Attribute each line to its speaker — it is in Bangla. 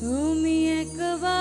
Speaker 1: তুমি একবার